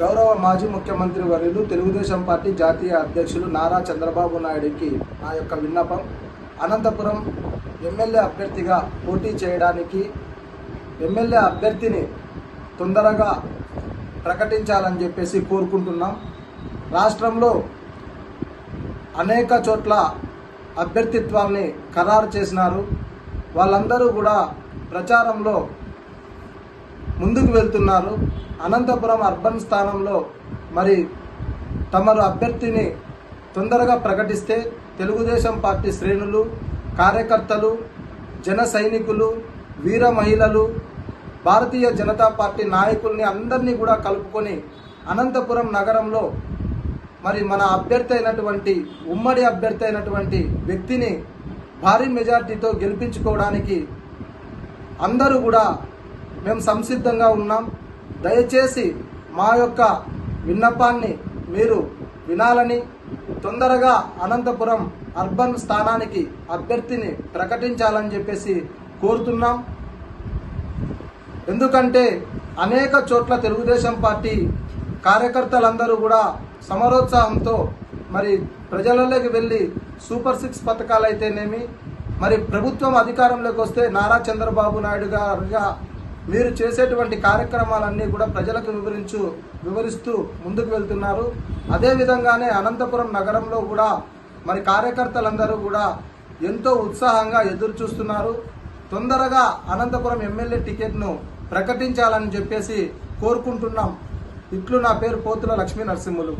గౌరవ మాజీ ముఖ్యమంత్రి వర్యులు తెలుగుదేశం పార్టీ జాతీయ అధ్యక్షులు నారా చంద్రబాబు నాయుడికి నా యొక్క విన్నపం. అనంతపురం ఎమ్మెల్యే అభ్యర్థిగా పోటీ చేయడానికి ఎమ్మెల్యే అభ్యర్థిని తొందరగా ప్రకటించాలని చెప్పేసి కోరుకుంటున్నాం. రాష్ట్రంలో అనేక చోట్ల అభ్యర్థిత్వాన్ని ఖరారు చేసినారు. వాళ్ళందరూ కూడా ప్రచారంలో ముందుకు వెళ్తున్నారు. అనంతపురం అర్బన్ స్థానంలో మరి తమరు అభ్యర్థిని తొందరగా ప్రకటిస్తే తెలుగుదేశం పార్టీ శ్రేణులు కార్యకర్తలు జన సైనికులు వీర మహిళలు భారతీయ జనతా పార్టీ నాయకుల్ని అందరినీ కూడా కలుపుకొని అనంతపురం నగరంలో మరి మన అభ్యర్థి అయినటువంటి ఉమ్మడి అభ్యర్థి అయినటువంటి వ్యక్తిని భారీ మెజార్టీతో గెలిపించుకోవడానికి అందరూ కూడా మేము సంసిద్ధంగా ఉన్నాం. దయచేసి మా యొక్క విన్నపాన్ని మీరు వినాలని తొందరగా అనంతపురం అర్బన్ స్థానానికి అభ్యర్థిని ప్రకటించాలని చెప్పేసి కోరుతున్నాం. ఎందుకంటే అనేక చోట్ల తెలుగుదేశం పార్టీ కార్యకర్తలందరూ కూడా సమరోత్సాహంతో మరి ప్రజలలోకి వెళ్ళి సూపర్ సిక్స్ పథకాలు అయితేనేమి మరి ప్రభుత్వం అధికారంలోకి వస్తే నారా చంద్రబాబు నాయుడు గారుగా మీరు చేసేటువంటి కార్యక్రమాలన్నీ కూడా ప్రజలకు వివరించు వివరిస్తూ ముందుకు వెళ్తున్నారు. అదేవిధంగానే అనంతపురం నగరంలో కూడా మరి కార్యకర్తలందరూ కూడా ఎంతో ఉత్సాహంగా ఎదురు చూస్తున్నారు. తొందరగా అనంతపురం ఎమ్మెల్యే టికెట్ను ప్రకటించాలని చెప్పేసి కోరుకుంటున్నాం. ఇట్లు నా పేరు పోతుల లక్ష్మీ నరసింహులు.